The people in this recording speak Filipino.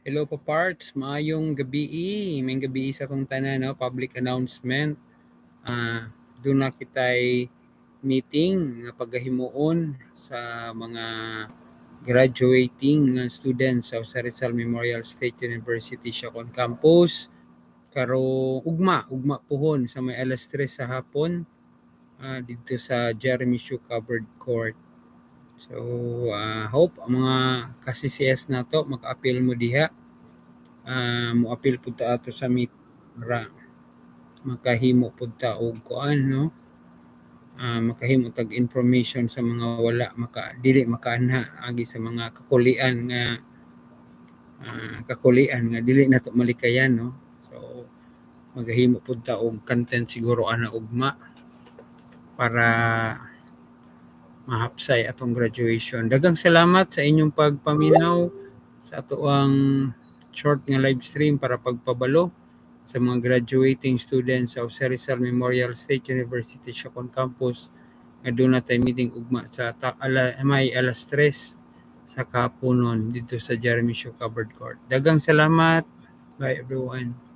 Hello po parts, maayong gabi. May gabi sa kong tanan no, public announcement. Ah, doon na kitay meeting nga pagahimuon sa mga graduating nga students sa Rizal Memorial State University Siacon campus. Karo ugma, ugma pohon sa may alas 3 sa hapon ah, dito sa Jeremy Shue Covered Court. So, ah, hope ang mga ka-CCS na to maka-appeal mo diha. Ah, mo appeal pud ta ato sa meet ra makahimo pud ta og kuan no. Ah, makahimo tag information sa mga wala maka dili makaanha agi sa mga kakulian nga ah, kakulian nga dili nato malikayan no. So, magahimo pud ta og content siguro ana ugma para mahapsay atong graduation. Daghang salamat sa inyong pagpaminaw sa ato ang short nga live stream para pagpabalo sa mga graduating students sa Jose Memorial State University Siacon campus nga doon na tayo meeting ugma sa ta- ala, may alas 3 sa kapunon dito sa Jeremy Shaw Covered Court. Daghang salamat. Bye everyone.